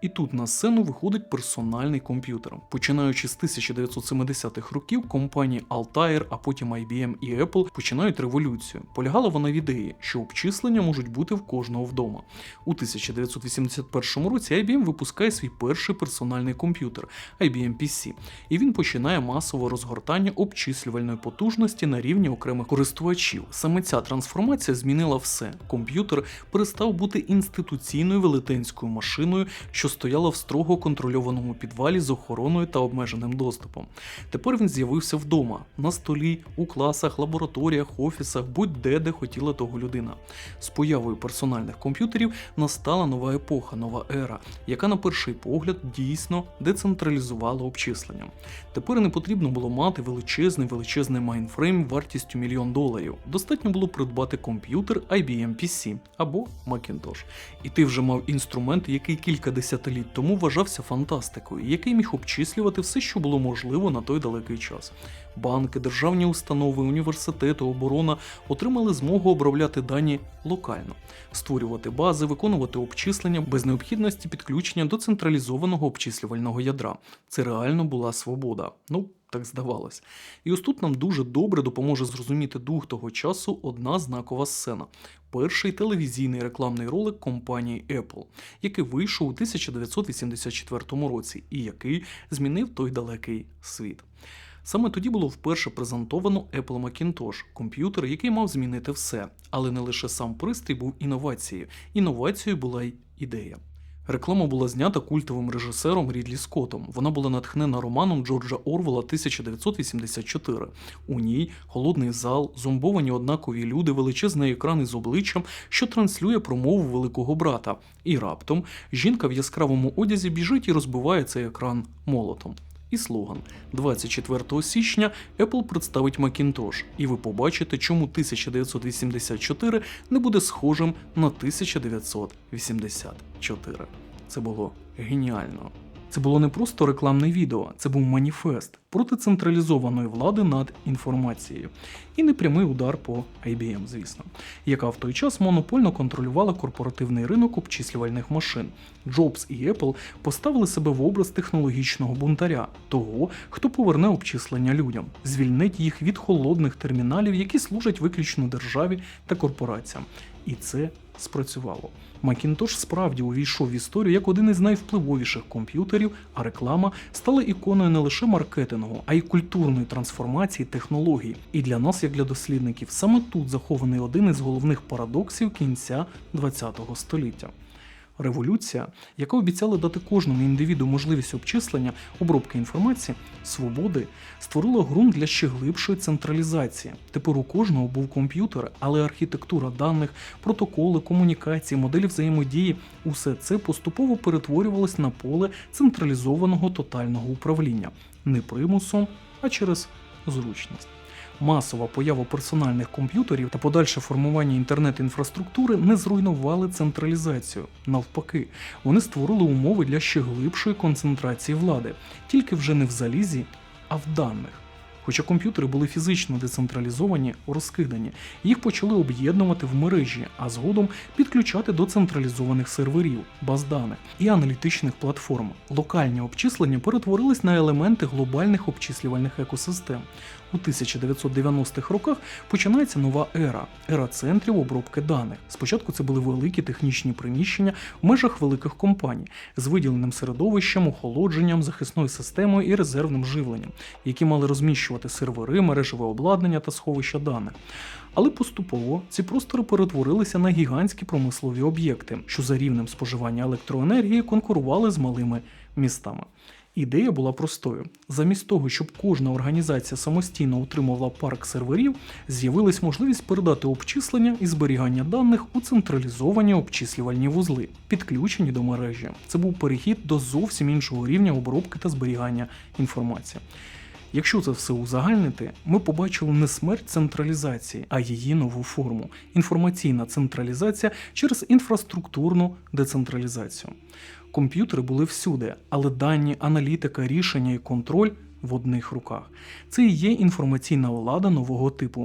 І тут на сцену виходить персональний комп'ютер. Починаючи з 1970-х років, компанії Altair, а потім IBM і Apple починають революцію. Полягала вона в ідеї, що обчислення можуть бути в кожного вдома. У 1981 році IBM випускає свій перший персональний комп'ютер IBM PC, і він починає масове розгортання обчислювальної потужності на рівні окремих користувачів. Саме ця трансформація змінила все. Комп'ютер перестав бути інституційною велетенською машиною, що стояла в строго контрольованому підвалі з охороною та обмеженим доступом. Тепер він з'явився вдома, на столі, у класах, лабораторіях, офісах, будь-де, де хотіла того людина. З появою персональних комп'ютерів настала нова епоха, нова ера, яка на перший погляд дійсно децентралізувала обчислення. Тепер не потрібно було мати величезний величезний майнфрейм вартістю мільйон доларів. Достатньо було придбати комп'ютер IBM PC або Macintosh. І ти вже мав інструмент, який кілька десятиліть тому вважався фантастикою, який міг обчислювати все, що було можливо на той далекий час. Банки, державні установи, університети, оборона отримали змогу обробляти дані локально, створювати бази, виконувати обчислення без необхідності підключення до централізованого обчислювального ядра. Це реально була свобода. Ну, так здавалось. І ось тут нам дуже добре допоможе зрозуміти дух того часу одна знакова сцена. Перший телевізійний рекламний ролик компанії Apple, який вийшов у 1984 році і який змінив той далекий світ. Саме тоді було вперше презентовано Apple Macintosh, комп'ютер, який мав змінити все. Але не лише сам пристрій був інновацією. Інновацією була й ідея. Реклама була знята культовим режисером Рідлі Скоттом. Вона була натхнена романом Джорджа Орвела 1984. У ній холодний зал, зомбовані однакові люди, величезний екран із обличчям, що транслює промову великого брата. І раптом жінка в яскравому одязі біжить і розбиває цей екран молотом. І слоган 24 січня Apple представить Macintosh, і ви побачите, чому 1984 не буде схожим на 1984. Це було геніально. Це було не просто рекламне відео, це був маніфест проти централізованої влади над інформацією. І непрямий удар по IBM, звісно, яка в той час монопольно контролювала корпоративний ринок обчислювальних машин. Джобс і Apple поставили себе в образ технологічного бунтаря, того, хто поверне обчислення людям, звільнить їх від холодних терміналів, які служать виключно державі та корпораціям. І це спрацювало. Macintosh справді увійшов в історію як один із найвпливовіших комп'ютерів, а реклама стала іконою не лише маркетингу, а й культурної трансформації технологій. І для нас, як для дослідників, саме тут захований один із головних парадоксів кінця ХХ століття. Революція, яка обіцяла дати кожному індивіду можливість обчислення, обробки інформації, свободи, створила ґрунт для ще глибшої централізації. Тепер у кожного був комп'ютер, але архітектура даних, протоколи, комунікації, моделі взаємодії усе це поступово перетворювалось на поле централізованого тотального управління не примусом, а через зручність. Масова поява персональних комп'ютерів та подальше формування інтернет-інфраструктури не зруйнували централізацію. Навпаки, вони створили умови для ще глибшої концентрації влади, тільки вже не в залізі, а в даних. Хоча комп'ютери були фізично децентралізовані, розкидані, їх почали об'єднувати в мережі, а згодом підключати до централізованих серверів, баз даних і аналітичних платформ. Локальні обчислення перетворились на елементи глобальних обчислювальних екосистем. У 1990-х роках починається нова ера ера центрів обробки даних. Спочатку це були великі технічні приміщення в межах великих компаній з виділеним середовищем, охолодженням, захисною системою і резервним живленням, які мали розміщувати сервери, мережеве обладнання та сховища даних. Але поступово ці простори перетворилися на гігантські промислові об'єкти, що за рівнем споживання електроенергії конкурували з малими містами. Ідея була простою: замість того, щоб кожна організація самостійно утримувала парк серверів, з'явилась можливість передати обчислення і зберігання даних у централізовані обчислювальні вузли, підключені до мережі. Це був перехід до зовсім іншого рівня обробки та зберігання інформації. Якщо це все узагальнити, ми побачили не смерть централізації, а її нову форму інформаційна централізація через інфраструктурну децентралізацію. Комп'ютери були всюди, але дані, аналітика, рішення і контроль в одних руках. Це і є інформаційна влада нового типу,